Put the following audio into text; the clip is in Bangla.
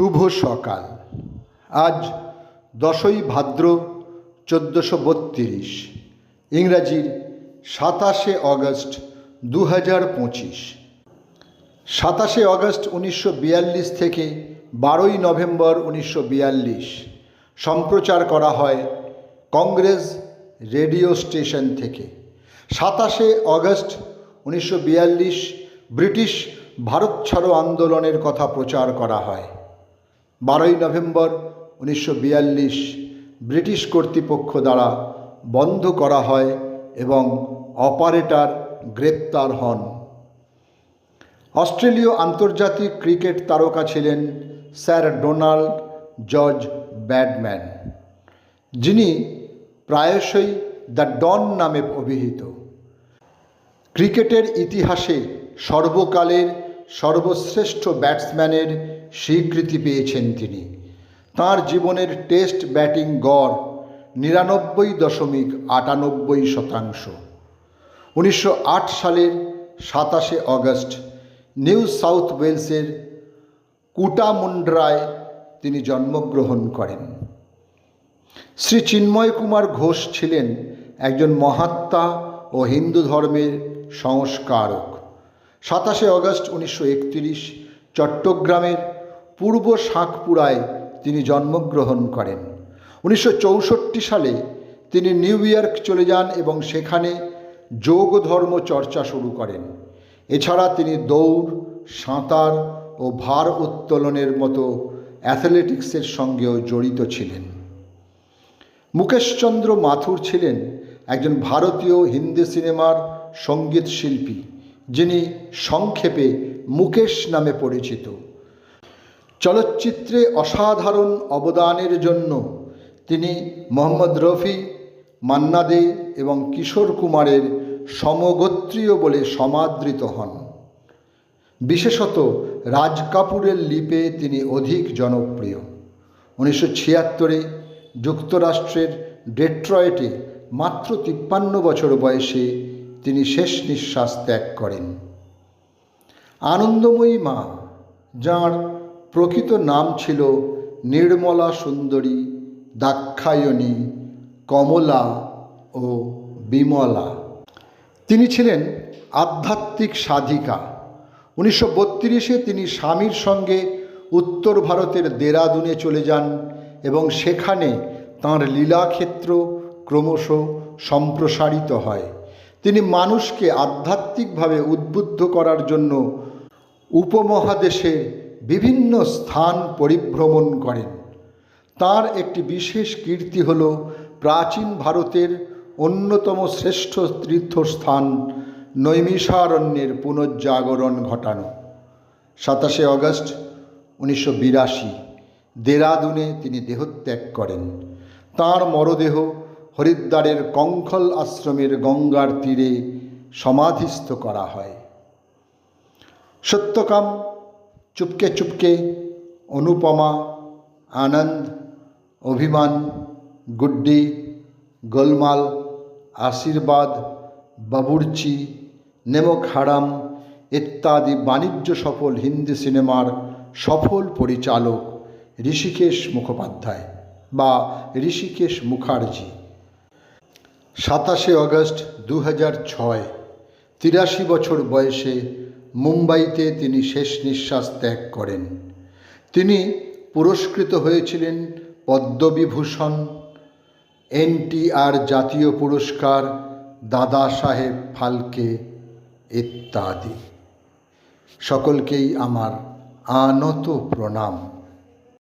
শুভ সকাল। আজ দশই ভাদ্র চোদ্দোশো বত্রিশ, ইংরাজির সাতাশে অগস্ট দু হাজার পঁচিশ। সাতাশে অগস্ট উনিশশো বিয়াল্লিশ থেকে বারোই নভেম্বর উনিশশো বিয়াল্লিশ সম্প্রচার করা হয় কংগ্রেস রেডিও স্টেশন থেকে। সাতাশে অগস্ট উনিশশো বিয়াল্লিশ ব্রিটিশ ভারত ছাড়ো আন্দোলনের কথা প্রচার করা হয়। বারোই নভেম্বর উনিশশো বিয়াল্লিশ ব্রিটিশ কর্তৃপক্ষ দ্বারা বন্ধ করা হয় এবং অপারেটর গ্রেপ্তার হন। অস্ট্রেলীয় আন্তর্জাতিক ক্রিকেট তারকা ছিলেন স্যার ডোনাল্ড জর্জ ব্যাডম্যান, যিনি প্রায়শই দ্য ডন নামে অভিহিত। ক্রিকেটের ইতিহাসে সর্বকালের সর্বশ্রেষ্ঠ ব্যাটসম্যানের স্বীকৃতি পেয়েছেন তিনি। তাঁর জীবনের টেস্ট ব্যাটিং গড় নিরানব্বই দশমিক আটানব্বই শতাংশ। উনিশশো আট সালের সাতাশে অগস্ট নিউ সাউথ ওয়েলসের কুটামুন্ড্রায় তিনি জন্মগ্রহণ করেন। শ্রী চিন্ময় কুমার ঘোষ ছিলেন একজন মহাত্মা ও হিন্দু ধর্মের সংস্কারক। সাতাশে অগস্ট উনিশশো একত্রিশ চট্টগ্রামের পূর্ব শাঁকপুরায় তিনি জন্মগ্রহণ করেন। উনিশশো চৌষট্টি সালে তিনি নিউ ইয়র্ক চলে যান এবং সেখানে যোগ ধর্ম চর্চা শুরু করেন। এছাড়া তিনি দৌড়, সাঁতার ও ভার উত্তোলনের মতো অ্যাথলেটিক্সের সঙ্গেও জড়িত ছিলেন। মুকেশচন্দ্র মাথুর ছিলেন একজন ভারতীয় হিন্দি সিনেমার সংগীত শিল্পী। যিনি সংক্ষেপে মুকেশ নামে পরিচিত। চলচ্চিত্রে অসাধারণ অবদানের জন্য তিনি মোহাম্মদ রফি, মান্না দে এবং কিশোর কুমারের সমগোত্রীয় বলে সমাদৃত হন। বিশেষত রাজ কাপুরের লিপে তিনি অধিক জনপ্রিয়। উনিশশো ছিয়াত্তরে যুক্তরাষ্ট্রের ডেট্রয়েটে মাত্র তিপ্পান্ন বছর বয়সে তিনি শেষ নিঃশ্বাস ত্যাগ করেন। আনন্দময়ী মা, যাঁর প্রকৃত নাম ছিল নির্মলা সুন্দরী, দাক্ষায়ণী, কমলা ও বিমলা। তিনি ছিলেন আধ্যাত্মিক সাধিকা। উনিশশো বত্রিশে তিনি স্বামীর সঙ্গে উত্তর ভারতের দেরাদুনে চলে যান এবং সেখানে তাঁর লীলাক্ষেত্র ক্রমশ সম্প্রসারিত হয়। তিনি মানুষকে আধ্যাত্মিকভাবে উদ্বুদ্ধ করার জন্য উপমহাদেশে বিভিন্ন স্থান পরিভ্রমণ করেন। তার একটি বিশেষ কীর্তি হল প্রাচীন ভারতের অন্যতম শ্রেষ্ঠ তীর্থস্থান নৈমিষারণ্যের পুনর্জাগরণ ঘটানো। সাতাশে অগস্ট উনিশশো বিরাশি, দেরাদুনে তিনি দেহত্যাগ করেন। তাঁর মরদেহ হরিদ্বারের কঙ্খল আশ্রমের গঙ্গার তীরে সমাধিস্থ করা হয়। সত্যকাম, চুপকে চুপকে অনুপমা, আনন্দ, অভিমান, গুড্ডি, গোলমাল, আশীর্বাদ, বাবুর্চি নেমক হারাম ইত্যাদি বাণিজ্য সফল হিন্দি সিনেমার সফল পরিচালক ঋষিকেশ মুখোপাধ্যায় বা ঋষিকেশ মুখার্জি। সাতাশে অগস্ট দু হাজার ছয়, তিরাশি বছর বয়সে মুম্বাইতে তিনি শেষ নিঃশ্বাস ত্যাগ করেন। তিনি পুরস্কৃত হয়েছিলেন পদ্মবিভূষণ এনটিআর জাতীয় পুরস্কার, দাদা সাহেব ফালকে ইত্যাদি। সকলকেই আমার আনত প্রণাম।